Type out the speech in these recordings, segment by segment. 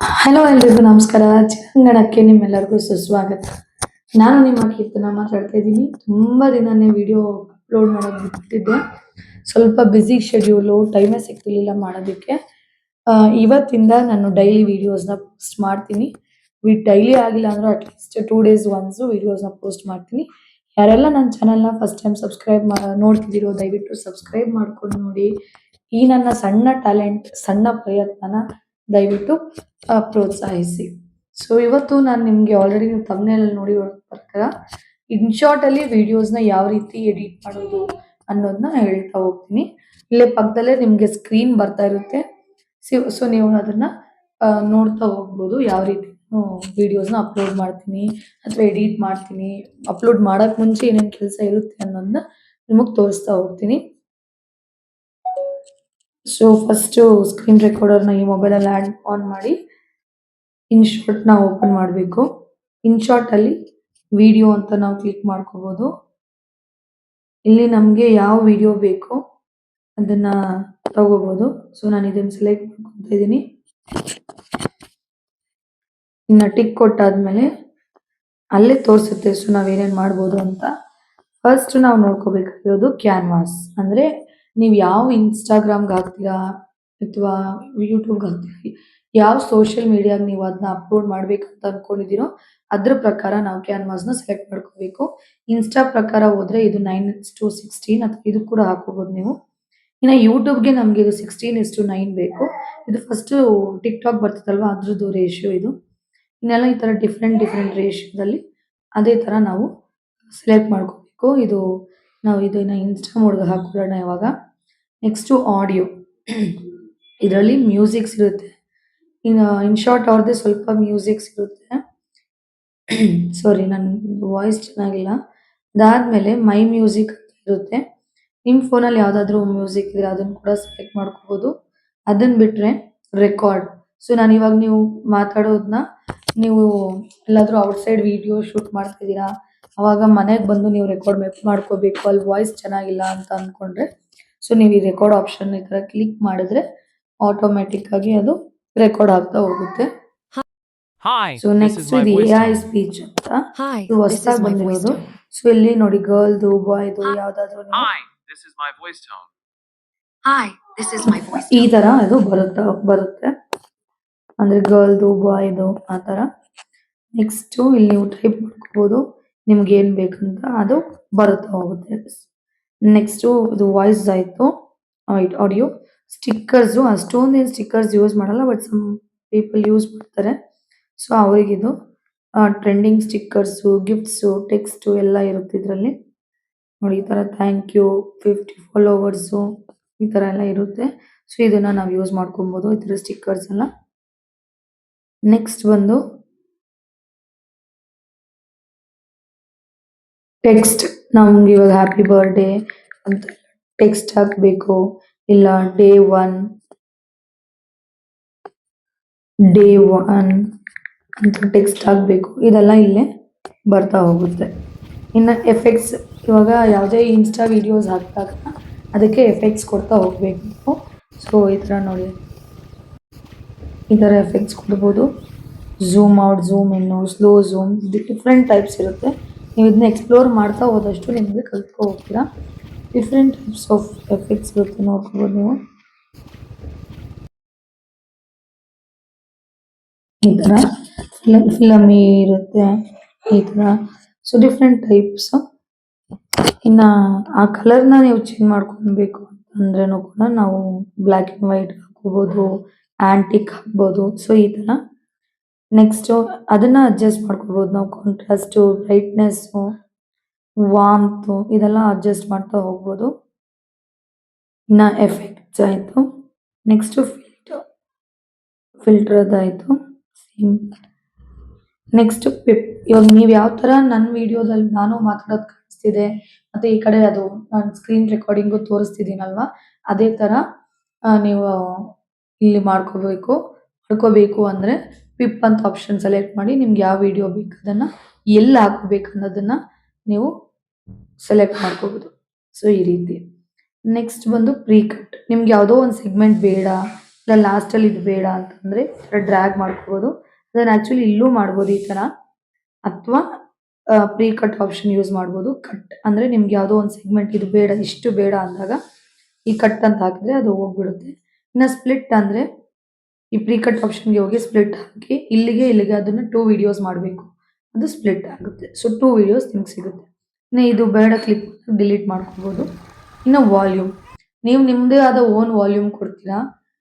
Hello ಎಲ್ರಿಗೂ ನಮಸ್ಕಾರ. ಚಿರಂಗಣಕ್ಕೆ ನಿಮ್ಮೆಲ್ಲರಿಗೂ ಸುಸ್ವಾಗತ. ನಾನು ನಿಮ್ಮ ಕೀರ್ತನ ಮಾತಾಡ್ತಾ ಇದ್ದೀನಿ. ತುಂಬಾ ದಿನನೇ ವಿಡಿಯೋ ಅಪ್ಲೋಡ್ ಮಾಡೋದು ಬಿಟ್ಟಿದ್ದೆ. ಸ್ವಲ್ಪ ಬ್ಯುಸಿ ಶೆಡ್ಯೂಲು ಟೈಮೇ ಸಿಗ್ತಿರ್ಲಿಲ್ಲ ಮಾಡೋದಕ್ಕೆ. ಇವತ್ತಿಂದ ನಾನು ಡೈಲಿ ವಿಡಿಯೋಸ್ನ ಪೋಸ್ಟ್ ಮಾಡ್ತೀನಿ. ವಿ ಡೈಲಿ ಆಗಿಲ್ಲ ಅಂದ್ರೆ at least two days once ವಿಡಿಯೋಸ್ನ post ಮಾಡ್ತೀನಿ. ಯಾರೆಲ್ಲ ನನ್ನ ಚಾನಲ್ನ ಫಸ್ಟ್ ಟೈಮ್ ಸಬ್ಸ್ಕ್ರೈಬ್ ಮಾ, ನೋಡ್ತಿದ್ದೀರೋ ದಯವಿಟ್ಟು ಸಬ್ಸ್ಕ್ರೈಬ್ ಮಾಡ್ಕೊಂಡು ನೋಡಿ. ಈ ನನ್ನ ಸಣ್ಣ ಟ್ಯಾಲೆಂಟ್ ಸಣ್ಣ ಪ್ರಯತ್ನನ ದಯವಿಟ್ಟು ಪ್ರೋತ್ಸಾಹಿಸಿ. ಸೊ ಇವತ್ತು ನಾನು ನಿಮಗೆ ಆಲ್ರೆಡಿ ನೀವು ತಮ್ಮನೇಲಿ ನೋಡಿ ಪ್ರಕಾರ ಇನ್ ಶಾರ್ಟ್ ಅಲ್ಲಿ ವಿಡಿಯೋಸ್ನ ಯಾವ ರೀತಿ ಎಡಿಟ್ ಮಾಡೋದು ಅನ್ನೋದನ್ನ ಹೇಳ್ತಾ ಹೋಗ್ತೀನಿ. ಇಲ್ಲೇ ಪಕ್ಕದಲ್ಲೇ ನಿಮಗೆ ಸ್ಕ್ರೀನ್ ಬರ್ತಾ ಇರುತ್ತೆ. ಸೊ ನೀವು ಅದನ್ನ ನೋಡ್ತಾ ಹೋಗ್ಬೋದು ಯಾವ ರೀತಿ ವಿಡಿಯೋಸ್ನ ಅಪ್ಲೋಡ್ ಮಾಡ್ತೀನಿ ಅಥವಾ ಎಡಿಟ್ ಮಾಡ್ತೀನಿ. ಅಪ್ಲೋಡ್ ಮಾಡೋಕ್ಕೆ ಮುಂಚೆ ಏನೇನು ಕೆಲಸ ಇರುತ್ತೆ ಅನ್ನೋದನ್ನ ನಿಮಗೆ ತೋರಿಸ್ತಾ ಹೋಗ್ತೀನಿ. ಸೊ ಫಸ್ಟು ಸ್ಕ್ರೀನ್ ರೆಕಾರ್ಡರ್ನ ಈ ಮೊಬೈಲಲ್ಲಿ ಆ್ಯಡ್ ಆನ್ ಮಾಡಿ, ಇನ್ ಶಾರ್ಟ್ನ ಓಪನ್ ಮಾಡಬೇಕು. ಇನ್ ಶಾರ್ಟ್ ಅಲ್ಲಿ ವಿಡಿಯೋ ಅಂತ ನಾವು ಕ್ಲಿಕ್ ಮಾಡ್ಕೋಬಹುದು ಇಲ್ಲಿ ನಮಗೆ ಯಾವ ವಿಡಿಯೋ ಬೇಕು ಅದನ್ನ ತಗೋಬಹುದು ಸೊ ನಾನು ಇದನ್ನ ಸೆಲೆಕ್ಟ್ ಮಾಡ್ಕೊತಾ ಇದ್ದೀನಿ. ಇನ್ನ ಟಿಕ್ ಕೊಟ್ಟಾದ್ಮೇಲೆ ಅಲ್ಲೇ ತೋರಿಸುತ್ತೆ. ಸೊ ನಾವ್ ಏನೇನ್ ಮಾಡ್ಬೋದು ಅಂತ. ಫಸ್ಟ್ ನಾವು ನೋಡ್ಕೋಬೇಕಾಗಿರೋದು ಕ್ಯಾನ್ವಾಸ್ ಅಂದ್ರೆ ನೀವು ಯಾವ ಇನ್ಸ್ಟಾಗ್ರಾಮ್ಗೆ ಹಾಕ್ತೀರಾ ಅಥವಾ ಯೂಟ್ಯೂಬ್ಗೆ ಹಾಕ್ತೀರಾ? ಯಾವ ಸೋಷಿಯಲ್ ಮೀಡಿಯಾಗ ನೀವು ಅದನ್ನ ಅಪ್ಲೋಡ್ ಮಾಡ್ಬೇಕಂತ ಅನ್ಕೊಂಡಿದ್ದೀರೋ ಅದ್ರ ಪ್ರಕಾರ ನಾವು ಕ್ಯಾನ್ವಾಸ್ನ ಸೆಲೆಕ್ಟ್ ಮಾಡ್ಕೋಬೇಕು. ಇನ್ಸ್ಟಾ ಪ್ರಕಾರ ಹೋದ್ರೆ ಇದು ನೈನ್ ಟು ಸಿಕ್ಸ್ಟೀನ್ ಅಥವಾ ಇದು ಕೂಡ ಹಾಕೋಬೋದು ನೀವು. ಇನ್ನು ಯೂಟ್ಯೂಬ್ಗೆ ನಮಗೆ ಇದು ಸಿಕ್ಸ್ಟೀನ್ ಇಸ್ ಟು ನೈನ್ ಬೇಕು. ಇದು ಫಸ್ಟ್ ಟಿಕ್ ಟಾಕ್ ಬರ್ತದಲ್ವಾ ಅದ್ರದ್ದು ರೇಷಿಯೋ ಇದು. ಇನ್ನೆಲ್ಲ ಈ ತರ ಡಿಫ್ರೆಂಟ್ ಡಿಫ್ರೆಂಟ್ ರೇಷಿಯೋದಲ್ಲಿ ಅದೇ ತರ ನಾವು ಸೆಲೆಕ್ಟ್ ಮಾಡ್ಕೋಬೇಕು. ಇದು ನಾವು ಇದನ್ನು ಇನ್ಸ್ಟಾ ಮೋಡ್ಗೆ ಹಾಕೊಳ್ಳೋಣ ಇವಾಗ. ನೆಕ್ಸ್ಟು ಆಡಿಯೋ ಇದರಲ್ಲಿ ಮ್ಯೂಸಿಕ್ಸ್ ಇರುತ್ತೆ. ಇನ್ನು ಇನ್ ಶಾರ್ಟ್ ಅವ್ರದ್ದೇ ಸ್ವಲ್ಪ ಮ್ಯೂಸಿಕ್ಸ್ ಇರುತ್ತೆ. ಸಾರಿ ನನ್ನ ವಾಯ್ಸ್ ಚೆನ್ನಾಗಿಲ್ಲ. ಅದಾದಮೇಲೆ ಮೈ ಮ್ಯೂಸಿಕ್ ಇರುತ್ತೆ. ನಿಮ್ಮ ಫೋನಲ್ಲಿ ಯಾವುದಾದ್ರೂ ಮ್ಯೂಸಿಕ್ ಇದ್ರೆ ಅದನ್ನು ಕೂಡ ಸೆಲೆಕ್ಟ್ ಮಾಡ್ಕೋಬೋದು. ಅದನ್ನ ಬಿಟ್ಟರೆ ರೆಕಾರ್ಡ್ ಸೊ ನಾನು ಇವಾಗ ನೀವು ಮಾತಾಡೋದನ್ನ ನೀವು ಎಲ್ಲಾದರೂ ಔಟ್ಸೈಡ್ ವಿಡಿಯೋ ಶೂಟ್ ಮಾಡ್ತಾ ಇದ್ದೀರಾ ಅವಾಗ ಮನೆಗೆ ಬಂದು ನೀವು ರೆಕಾರ್ಡ್ ಮಾಡ್ಕೋಬೇಕು ಅಲ್ಲಿ ವಾಯ್ಸ್ ಚೆನ್ನಾಗಿಲ್ಲ ಅಂತ ಅನ್ಕೊಂಡ್ರೆ ಸೊ ನೀವು ಈ ರೆಕಾರ್ಡ್ ಆಪ್ಷನ್ ಈ ತರ ಕ್ಲಿಕ್ ಮಾಡಿದ್ರೆ ಆಟೋಮೆಟಿಕ್ ಆಗಿ ಅದು ರೆಕಾರ್ಡ್ ಆಗ್ತಾ ಹೋಗುತ್ತೆ. ಸೊ ನೆಕ್ಸ್ಟ್ ಇದು ಎ ಐ ಸ್ಪೀಚ್ ಅಂತ. ಇದು ಹೊಸದಾಗಿ ಬಂದಿರೋದು. ಸೊ ಇಲ್ಲಿ ನೋಡಿ ಗರ್ಲ್ದು ಬಾಯ್ದು ಯಾವ್ದಾದ್ರು ಈ ತರ ಅದು ಬರುತ್ತೆ ಬರುತ್ತೆ. ಅಂದ್ರೆ ಗರ್ಲ್ದು ಬಾಯ್ದು ಆ ತರ. ನೆಕ್ಸ್ಟ್ ಇಲ್ಲಿ ನೀವು ಟೈಪ್ ಮಾಡ್ಕೋಬಹುದು ನಿಮ್ಗೆ ಏನ್ ಬೇಕಂತ ಅದು ಬರುತ್ತಾ ಹೋಗುತ್ತೆ. ನೆಕ್ಸ್ಟ್ ಇದು ವಾಯ್ಸ್ ಆಯ್ತು. ಆಡಿಯೋ ಸ್ಟಿಕ್ಕರ್ಸ್ ಏನು ಸ್ಟಿಕ್ಕರ್ಸ್ ಯೂಸ್ ಮಾಡಲ್ಲ ಬಟ್ ಸಮ್ ಪೀಪಲ್ ಯೂಸ್ ಮಾಡ್ತಾರೆ. ಸೊ ಅವರಿಗಿದು ಟ್ರೆಂಡಿಂಗ್ ಸ್ಟಿಕ್ಕರ್ಸ್ ಗಿಫ್ಟ್ಸು ಟೆಕ್ಸ್ಟ್ ಎಲ್ಲ ಇರುತ್ತೆ ಇದರಲ್ಲಿ. ನೋಡಿ, ಈ ತರ ಥ್ಯಾಂಕ್ ಯು ಫಿಫ್ಟಿ ಫಾಲೋವರ್ಸು ಈ ತರ ಎಲ್ಲ ಇರುತ್ತೆ. ಸೊ ಇದನ್ನ ನಾವು ಯೂಸ್ ಮಾಡ್ಕೊಬೋದು, ಈ ತರ ಸ್ಟಿಕ್ಕರ್ಸ್ ಎಲ್ಲ. ನೆಕ್ಸ್ಟ್ ಬಂದು ಟೆಕ್ಸ್ಟ್ ನಮ್ಗೆ ಇವಾಗ ಹ್ಯಾಪಿ ಬರ್ಡೇ ಅಂತ ಟೆಕ್ಸ್ಟ್ ಹಾಕ್ಬೇಕು. ಇಲ್ಲ ಡೇ ಒನ್ ಡೇ ಒನ್ ಅಂತ ಟೆಕ್ಸ್ಟ್ ಹಾಕ್ಬೇಕು. ಇದೆಲ್ಲ ಇಲ್ಲೇ ಬರ್ತಾ ಹೋಗುತ್ತೆ. ಇನ್ನು ಎಫೆಕ್ಟ್ಸ್ ಇವಾಗ ಯಾವುದೇ ಇನ್ಸ್ಟಾ ವಿಡಿಯೋಸ್ ಹಾಕಿದಾಗ ಅದಕ್ಕೆ ಎಫೆಕ್ಟ್ಸ್ ಕೊಡ್ತಾ ಹೋಗ್ಬೇಕು ಸೊ ಈ ಥರ ನೋಡಿ. ಈ ಥರ ಎಫೆಕ್ಟ್ಸ್ ಕೊಡ್ಬೋದು. ಝೂಮ್ ಔಟ್ ಝೂಮ್ ಇನ್ನು ಸ್ಲೋ ಝೂಮ್ ಡಿಫ್ರೆಂಟ್ ಟೈಪ್ಸ್ ಇರುತ್ತೆ. ನೀವು ಇದನ್ನ ಎಕ್ಸ್ಪ್ಲೋರ್ ಮಾಡ್ತಾ ಹೋದಷ್ಟು ನಿಮಗೆ ಕಲ್ತ್ಕೊ ಹೋಗ್ತೀರಾ? ಡಿಫ್ರೆಂಟ್ ಟೈಪ್ಸ್ ಆಫ್ ಎಫೆಕ್ಟ್ಸ್ ಇರುತ್ತೆ ನೋಡ್ಕೋಬೋದು ನೀವು. ಈ ಥರ ಫಿಲಮ್ ಫಿಲಮಿ ಇರುತ್ತೆ, ಈ ಥರ ಸೊ ಡಿಫ್ರೆಂಟ್ ಟೈಪ್ಸ್ ಇನ್ನ ಆ ಕಲರ್ನ ನೀವು ಚೇಂಜ್ ಮಾಡ್ಕೊಬೇಕು ಅಂದ್ರೇನು ಕೂಡ ನಾವು ಬ್ಲ್ಯಾಕ್ ಅಂಡ್ ವೈಟ್ ಹಾಕೋಬೋದು ಆಂಟಿಕ್ ಹಾಕ್ಬೋದು. ಸೊ ಈ ತರ. ನೆಕ್ಸ್ಟ್ ಅದನ್ನ ಅಡ್ಜಸ್ಟ್ ಮಾಡ್ಕೋಬಹುದು ನಾವು ಕಾಂಟ್ರಾಸ್ಟ್ ಬ್ರೈಟ್ನೆಸ್ ವಾಮ್ತು ಇದೆಲ್ಲ ಅಡ್ಜಸ್ಟ್ ಮಾಡ್ತಾ ಹೋಗ್ಬೋದು. ಇನ್ನ ಎಫೆಕ್ಟ್ಸ್ ಆಯಿತು. ನೆಕ್ಸ್ಟ್ ಫಿಲ್ಟರ್ ಫಿಲ್ಟರ್ ಆಯ್ತು ಸೇಮ್ ನೆಕ್ಸ್ಟ್ ಪಿಪ್ ಇವಾಗ ನೀವು ಯಾವ ತರ ನನ್ನ ವಿಡಿಯೋದಲ್ಲಿ ನಾನು ಮಾತಾಡೋದು ಕಾಣಿಸ್ತಿದೆ, ಮತ್ತೆ ಈ ಕಡೆ ಅದು ನಾನು ಸ್ಕ್ರೀನ್ ರೆಕಾರ್ಡಿಂಗು ತೋರಿಸ್ತಿದ್ದೀನಲ್ವಾ, ಅದೇ ತರ ನೀವು ಇಲ್ಲಿ ಮಾಡ್ಕೋಬೇಕು. ಮಾಡ್ಕೋಬೇಕು ಅಂದ್ರೆ ಪಿಪ್ ಅಂತ ಆಪ್ಷನ್ ಸೆಲೆಕ್ಟ್ ಮಾಡಿ ನಿಮ್ಗೆ ಯಾವ ವಿಡಿಯೋ ಬೇಕು ಅದನ್ನು ಎಲ್ಲಿ ಹಾಕಬೇಕು ಅನ್ನೋದನ್ನ ನೀವು ಸೆಲೆಕ್ಟ್ ಮಾಡ್ಕೋಬೋದು. ಸೊ ಈ ರೀತಿ. ನೆಕ್ಸ್ಟ್ ಬಂದು ಪ್ರೀ ಕಟ್ ನಿಮ್ಗೆ ಯಾವುದೋ ಒಂದು ಸೆಗ್ಮೆಂಟ್ ಬೇಡ ಇಲ್ಲ ಲಾಸ್ಟಲ್ಲಿ ಇದು ಬೇಡ ಅಂತಂದ್ರೆ ಡ್ರ್ಯಾಗ್ ಮಾಡ್ಕೋಬೋದು. ಅದನ್ನು ಆಕ್ಚುಲಿ ಇಲ್ಲೂ ಮಾಡ್ಬೋದು ಈ ತರ ಅಥವಾ ಪ್ರೀ ಕಟ್ ಆಪ್ಷನ್ ಯೂಸ್ ಮಾಡ್ಬೋದು. ಕಟ್ ಅಂದ್ರೆ ನಿಮ್ಗೆ ಯಾವುದೋ ಒಂದು ಸೆಗ್ಮೆಂಟ್ ಇದು ಬೇಡ, ಇಷ್ಟು ಬೇಡ ಅಂದಾಗ ಈ ಕಟ್ ಅಂತ ಹಾಕಿದ್ರೆ ಅದು ಹೋಗ್ಬಿಡುತ್ತೆ. ಇನ್ನ ಸ್ಪ್ಲಿಟ್ ಅಂದ್ರೆ ಈ ಪ್ರೀ ಕಟ್ ಆಪ್ಷನ್ಗೆ ಹೋಗಿ ಸ್ಪ್ಲಿಟ್ ಹಾಕಿ, ಇಲ್ಲಿಗೆ ಇಲ್ಲಿಗೆ ಅದನ್ನ ಟೂ ವಿಡಿಯೋಸ್ ಮಾಡಬೇಕು. ಅದು ಸ್ಪ್ಲಿಟ್ ಆಗುತ್ತೆ. ಸೊ ಟೂ ವಿಡಿಯೋಸ್ ನಿಮ್ಗೆ ಸಿಗುತ್ತೆ. ಇನ್ನು ಇದು ಬೇಡ ಕ್ಲಿಪ್ ಡಿಲೀಟ್ ಮಾಡ್ಕೋಬೋದು. ಇನ್ನು ವಾಲ್ಯೂಮ್ ನೀವು ನಿಮ್ಮದೇ ಆದ ಓನ್ ವಾಲ್ಯೂಮ್ ಕೊಡ್ತೀರಾ?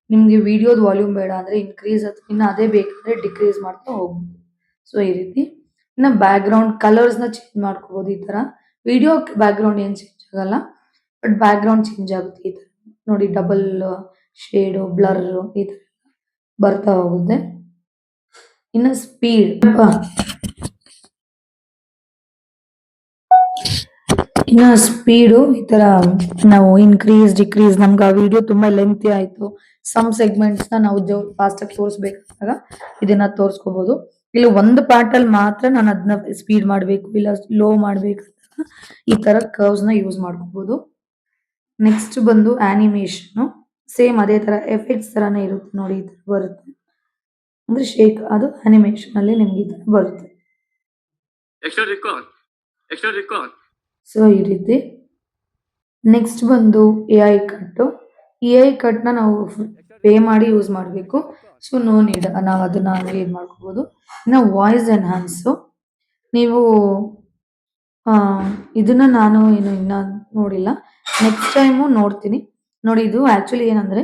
ನಿಮಗೆ ವಿಡಿಯೋದ ವಾಲ್ಯೂಮ್ ಬೇಡ ಅಂದರೆ ಇನ್ಕ್ರೀಸ್ ಅಥವಾ ಇನ್ನು ಅದೇ ಬೇಕಂದರೆ ಡಿಕ್ರೀಸ್ ಮಾಡ್ತಾ ಹೋಗ್ಬೋದು. ಸೊ ಈ ರೀತಿ. ಇನ್ನು ಬ್ಯಾಕ್ಗ್ರೌಂಡ್ ಕಲರ್ಸ್ನ ಚೇಂಜ್ ಮಾಡ್ಕೋಬೋದು ಈ ಥರ ವಿಡಿಯೋ ಬ್ಯಾಕ್ಗ್ರೌಂಡ್ ಏನು ಚೇಂಜ್ ಆಗಲ್ಲ. ಬಟ್ ಬ್ಯಾಕ್ಗ್ರೌಂಡ್ ಚೇಂಜ್ ಆಗುತ್ತೆ ಈ ಥರ ನೋಡಿ ಡಬಲ್ ಶೇಡು ಬ್ಲರ್ ಈ ಥರ ಬರ್ತಾ ಹೋಗುತ್ತೆ. ಇನ್ನು ಸ್ಪೀಡ್ ಇನ್ನ ಸ್ಪೀಡು ಈ ತರ ನಾವು ಇನ್ಕ್ರೀಸ್ ಡಿಕ್ರೀಸ್ ನಮ್ಗೆ ಆ ವಿಡಿಯೋ ತುಂಬಾ ಲೆಂತಿ ಆಯ್ತು. ಸಮ್ ಸೆಗ್ಮೆಂಟ್ಸ್ ನಾವು ಫಾಸ್ಟ್ ಆಗಿ ತೋರಿಸ್ಬೇಕಾದಾಗ ಇದನ್ನ ತೋರಿಸ್ಕೋಬಹುದು ಇಲ್ಲಿ ಒಂದು ಪಾರ್ಟ್ ಅಲ್ಲಿ ಮಾತ್ರ ನಾನು ಅದನ್ನ ಸ್ಪೀಡ್ ಮಾಡಬೇಕು, ಇಲ್ಲ ಲೋ ಮಾಡ್ಬೇಕು ಈ ತರ ಕರ್ವ್ಸ್ನ ಯೂಸ್ ಮಾಡ್ಕೋಬಹುದು ನೆಕ್ಸ್ಟ್ ಬಂದು ಆನಿಮೇಷನ್ ಸೇಮ್ ಅದೇ ತರ ಎಫೆಕ್ಟ್ಸ್ ತರಾನೇ ಇರುತ್ತೆ ನೋಡಿ ಈ ತರ ಬರುತ್ತೆ. ಅಂದ್ರೆ ಶೇಕ್ ಅದು ಅನಿಮೇಷನ್ ಅಲ್ಲಿ ನಿಮ್ಗೆ ಈ ತರ ಬರುತ್ತೆ. ಸೊ ಈ ರೀತಿ. ನೆಕ್ಸ್ಟ್ ಬಂದು A I cut A I ಕಟ್ನ ನಾವು ಪೇ ಮಾಡಿ ಯೂಸ್ ಮಾಡಬೇಕು. ಸೊ ನೋ ನೀಡ್ ನಾವು ಅದನ್ನ ಇದು ಮಾಡ್ಕೋಬಹುದು ಇನ್ನು ವಾಯ್ಸ್ ಎನ್ಹಾನ್ಸು ನೀವು ಇದನ್ನ ನಾನು ಏನು ಇನ್ನ ನೋಡಿಲ್ಲ. ನೆಕ್ಸ್ಟ್ ಟೈಮು ನೋಡ್ತೀನಿ. ನೋಡಿ ಇದು ಆಕ್ಚುಲಿ ಏನಂದ್ರೆ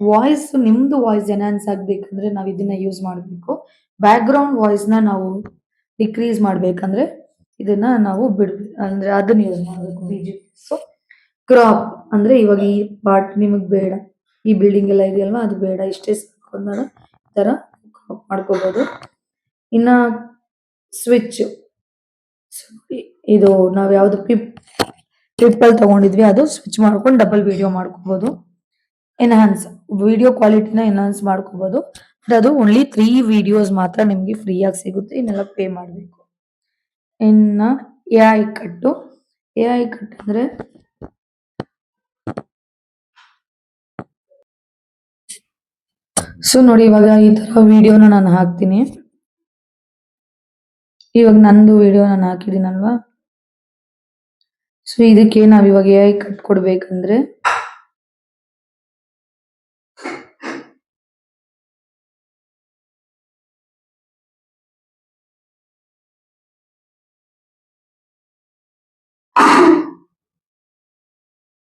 ವಾಯ್ಸ್ ನಿಮ್ದು ವಾಯ್ಸ್ ಎನ್ಹಾನ್ಸ್ ಆಗ್ಬೇಕಂದ್ರೆ ನಾವು ಇದನ್ನ ಯೂಸ್ ಮಾಡಬೇಕು. ಬ್ಯಾಕ್ ಗ್ರೌಂಡ್ ವಾಯ್ಸ್ನ ನಾವು ಡಿಕ್ರೀಸ್ ಮಾಡ್ಬೇಕಂದ್ರೆ ಇದನ್ನ ನಾವು ಬಿಡ್ಬೇಕು ಅಂದ್ರೆ ಅದನ್ನ ಯೂಸ್ ಮಾಡಬೇಕು. ಬಿ ಜಿ ಸೊ ಕ್ರಾಪ್ ಅಂದ್ರೆ ಇವಾಗ ಈ ಪಾರ್ಟ್ ನಿಮಗೆ ಬೇಡ. ಈ ಬಿಲ್ಡಿಂಗ್ ಎಲ್ಲ ಇದೆಯಲ್ವಾ ಅದು ಬೇಡ. ಇಷ್ಟೇ ಸಾಕು ಅಂದಾಗ ಈ ತರ ಕ್ರಾಪ್ ಮಾಡ್ಕೋಬಹುದು ಇನ್ನ ಸ್ವಿಚ್ ಇದು ನಾವ್ ಯಾವ್ದು ಪಿಪ್ ಪಿಪ್ಪಲ್ ತಗೊಂಡಿದ್ವಿ, ಅದು ಸ್ವಿಚ್ ಮಾಡ್ಕೊಂಡು ಡಬಲ್ ವಿಡಿಯೋ ಮಾಡ್ಕೋಬಹುದು ಎನ್ಹಾನ್ಸ್ ವಿಡಿಯೋ ಕ್ವಾಲಿಟಿನ ಎನ್ಹಾನ್ಸ್ ಮಾಡ್ಕೋಬಹುದು ಬಟ್ ಅದು ಓನ್ಲಿ ತ್ರೀ ವಿಡಿಯೋಸ್ ಮಾತ್ರ ನಿಮ್ಗೆ ಫ್ರೀ ಆಗಿ ಸಿಗುತ್ತೆ, ಇನ್ನೆಲ್ಲ ಪೇ ಮಾಡಬೇಕು. ಇನ್ನ A I cut A I cut ಅಂದ್ರೆ ಸೊ ನೋಡಿ ಇವಾಗ ಈ ತರ ವಿಡಿಯೋನ ನಾನು ಹಾಕ್ತೀನಿ. ಇವಾಗ ನಂದು ವಿಡಿಯೋ ನಾನು ಹಾಕಿದ್ದೀನಲ್ವಾ? ಸೊ ಇದಕ್ಕೆ ನಾವು ಇವಾಗ ಎ ಐ ಕಟ್ ಕೊಡ್ಬೇಕಂದ್ರೆ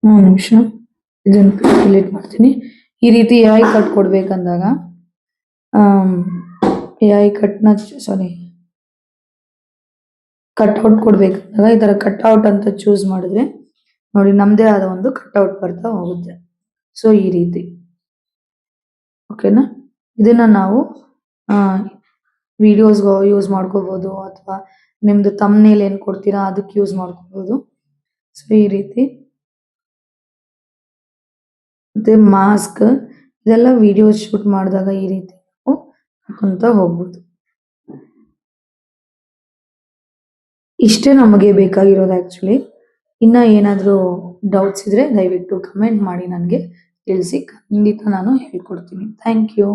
ಒಂದು ನಿಮಿಷ. ಇದನ್ನು ಡಿಲೀಟ್ ಮಾಡ್ತೀನಿ. ಈ ರೀತಿ ಎ ಐ ಕಟ್ ಕೊಡ್ಬೇಕಂದಾಗ ಎ ಐ ಕಟ್ನ ಸಾರಿ ಕಟ್ಔಟ್ ಕೊಡ್ಬೇಕಾದಾಗ ಈ ತರ ಕಟ್ಔಟ್ ಅಂತ ಚೂಸ್ ಮಾಡಿದ್ರೆ ನೋಡಿ ನಮ್ದೇ ಆದ ಒಂದು ಕಟ್ಔಟ್ ಬರ್ತಾ ಹೋಗುತ್ತೆ. ಸೊ ಈ ರೀತಿ. ಓಕೆನಾ ಇದನ್ನ ನಾವು ವಿಡಿಯೋಸ್ ಯೂಸ್ ಮಾಡ್ಕೋಬಹುದು ಅಥವಾ ನಿಮ್ದು ತಮ್ಮನೇಲಿ ಏನ್ ಕೊಡ್ತೀರಾ ಅದಕ್ಕೆ ಯೂಸ್ ಮಾಡ್ಕೋಬಹುದು ಸೊ ಈ ರೀತಿ. ಮತ್ತೆ ಮಾಸ್ಕ್ ಇದೆಲ್ಲ ವಿಡಿಯೋ ಶೂಟ್ ಮಾಡಿದಾಗ ಈ ರೀತಿ ಹಾಕೊಂತ ಹೋಗ್ಬೋದು. ಇಷ್ಟೇ ನಮಗೆ ಬೇಕಾಗಿರೋದು ಆಕ್ಚುಲಿ ಇನ್ನ ಏನಾದರೂ ಡೌಟ್ಸ್ ಇದ್ರೆ ದಯವಿಟ್ಟು ಕಮೆಂಟ್ ಮಾಡಿ ನನಗೆ. ತಿಳಿಸಿ ಖಂಡಿತ ನಾನು ಹೇಳ್ಕೊಡ್ತೀನಿ. Thank you